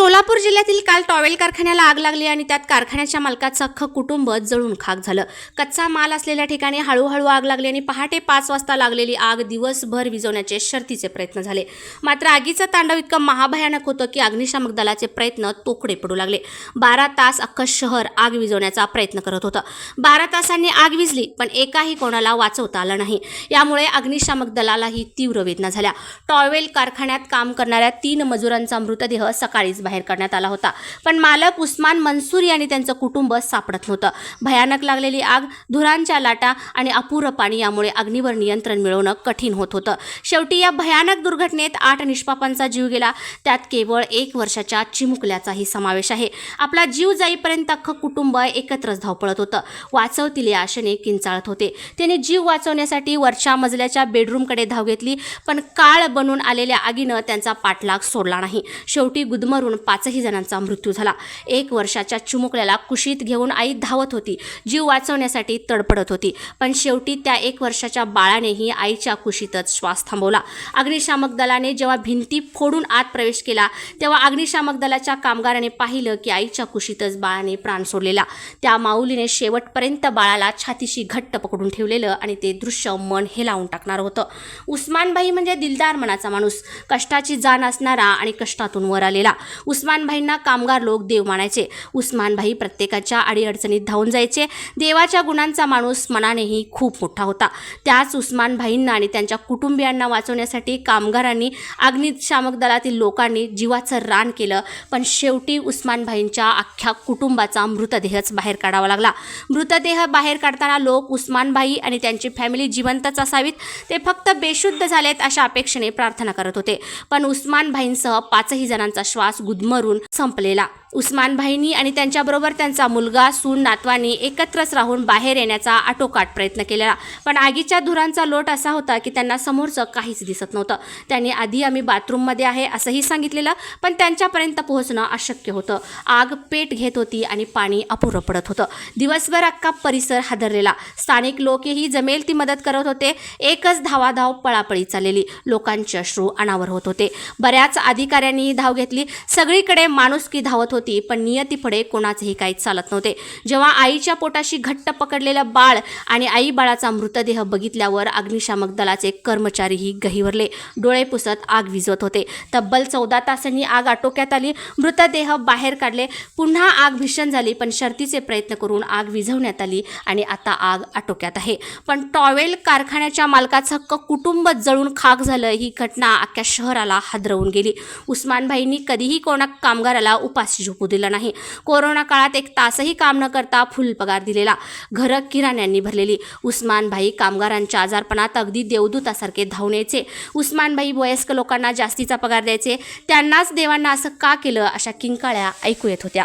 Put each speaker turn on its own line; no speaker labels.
सोलापूर जिल्ह्यातील काल टॉवेल कारखान्याला आग लागली आणि त्यात कारखान्याच्या मालकाचं अख्खं कुटुंब जळून खाक झालं. कच्चा माल असलेल्या ठिकाणी हळूहळू आग लागली आणि पहाटे पाच वाजता लागलेली आग दिवसभर विजवण्याचे शर्तीचे प्रयत्न झाले. मात्र आगीचं तांडव इतकं महाभयानक होतं की अग्निशामक दलाचे प्रयत्न तोकडे पडू लागले. बारा तास अख्खं शहर आग विझवण्याचा प्रयत्न करत होतं. बारा तासांनी आग विजली पण एकाही कोणाला वाचवता आलं नाही. यामुळे अग्निशामक दलालाही तीव्र वेदना झाल्या. टॉवेल कारखान्यात काम करणाऱ्या तीन मजुरांचा मृतदेह सकाळीच बाहेर काढण्यात आला होता. पण मालक उस्मान मनसूरी आणि त्यांचं कुटुंब सापडत नव्हतं. भयानक लागलेली आग धुरांच्या लाटा आणि अपुरं पाणी यामुळे अग्नीवर नियंत्रण मिळवणं कठीण होत होतं. शेवटी या भयानक दुर्घटनेत आठ निष्पापांचा जीव गेला. त्यात केवळ एक वर्षाच्या चिमुकल्याचाही समावेश आहे. आपला जीव जाईपर्यंत अख्खं कुटुंब एकत्रच धावपळत होतं. वाचवतील या आशेने किंचाळत होते. त्याने जीव वाचवण्यासाठी वरच्या मजल्याच्या बेडरूमकडे धाव घेतली पण काळ बनून आलेल्या आगीनं त्यांचा पाठलाग सोडला नाही. शेवटी गुदमरून पाचही जणांचा मृत्यू झाला. एक वर्षाच्या चिमुकल्याला कुशीत घेऊन आई धावत होती. जीव वाचवण्यासाठी तडपडत होती. पण शेवटी त्या एक वर्षाच्या बाळानेही आईच्या कुशीतच श्वास थांबवला. अग्निशामक दलाने जेव्हा भिंती फोडून आत प्रवेश केला तेव्हा अग्निशामक दलाच्या कामगाराने पाहिलं की आईच्या कुशीतच बाळाने प्राण सोडलेला. त्या माऊलीने शेवटपर्यंत बाळाला छातीशी घट्ट पकडून ठेवलेलं आणि ते दृश्य मन हेलावून टाकणार होतं. उस्मानभाई म्हणजे दिलदार मनाचा माणूस. कष्टाची जाण असणारा आणि कष्टातून वर आलेला. उस्मानभाईंना कामगार लोक देव मानायचे. उस्मानभाई प्रत्येकाच्या अडीअडचणीत धावून जायचे. देवाच्या गुणांचा माणूस मनानेही खूप मोठा होता. त्याच उस्मानभाईंना आणि त्यांच्या कुटुंबियांना वाचवण्यासाठी कामगारांनी अग्निशामक दलातील लोकांनी जीवाचं रान केलं. पण शेवटी उस्मानभाईंच्या अख्ख्या कुटुंबाचा मृतदेहच बाहेर काढावा लागला. मृतदेह बाहेर काढताना लोक उस्मानभाई आणि त्यांची फॅमिली जिवंतच असावीत. ते फक्त बेशुद्ध झालेत अशा अपेक्षेने प्रार्थना करत होते. पण उस्मानभाईंसह पाचही जणांचा श्वास गुदमरून संपलेला. उस्मानभाईंनी आणि त्यांच्याबरोबर त्यांचा मुलगा सून नातवानी एकत्रच राहून बाहेर येण्याचा आटोकाट प्रयत्न केलेला. पण आगीच्या धुरांचा लोट असा होता की त्यांना समोरचं काहीच दिसत नव्हतं. त्यांनी आधी आम्ही बाथरूममध्ये आहे असंही सांगितलेलं पण त्यांच्यापर्यंत पोहोचणं अशक्य होतं. आग पेट घेत होती आणि पाणी अपुरं पडत होतं. दिवसभर अख्खा परिसर हादरलेला. स्थानिक लोकही जमेल ती मदत करत होते. एकच धावाधाव पळापळी चाललेली. लोकांचे अश्रू अनावर होत होते. बऱ्याच अधिकाऱ्यांनीही धाव घेतली. सगळीकडे माणुसकी धावत होती. होती पण नियतीपुढे कोणाचेही काही चालत नव्हते. जेव्हा आईच्या पोटाशी घट्ट पकडलेलं बाळ आणि आई बाळाचा मृतदेह बघितल्यावर अग्निशामक दलाचे कर्मचारीही गहिवरले. डोळे पुसत आग विजवत होते. तब्बल चौदा तासांनी आग आटोक्यात आली. मृतदेह बाहेर काढले. पुन्हा आग भीषण झाली पण शर्तीचे प्रयत्न करून आग विझवण्यात आली आणि आता आग आटोक्यात आहे. पण टॉवेल कारखान्याच्या मालकाचं हक्क कुटुंब जळून खाक झालं ही घटना अख्ख्या शहराला हादरवून गेली. उस्मानभाईंनी कधीही कोणा कामगाराला उपाशी झोपू दिलं नाही. कोरोना काळात एक तासही काम न करता फुल पगार दिलेला. घरं किराण्यांनी भरलेली. उस्मानभाई कामगारांच्या आजारपणात अगदी देवदूतासारखे धावून यायचे उस्मानभाई वयस्क लोकांना जास्तीचा पगार द्यायचे. त्यांनाच देवांना असं का केलं अशा किंकाळ्या ऐकू येत होत्या.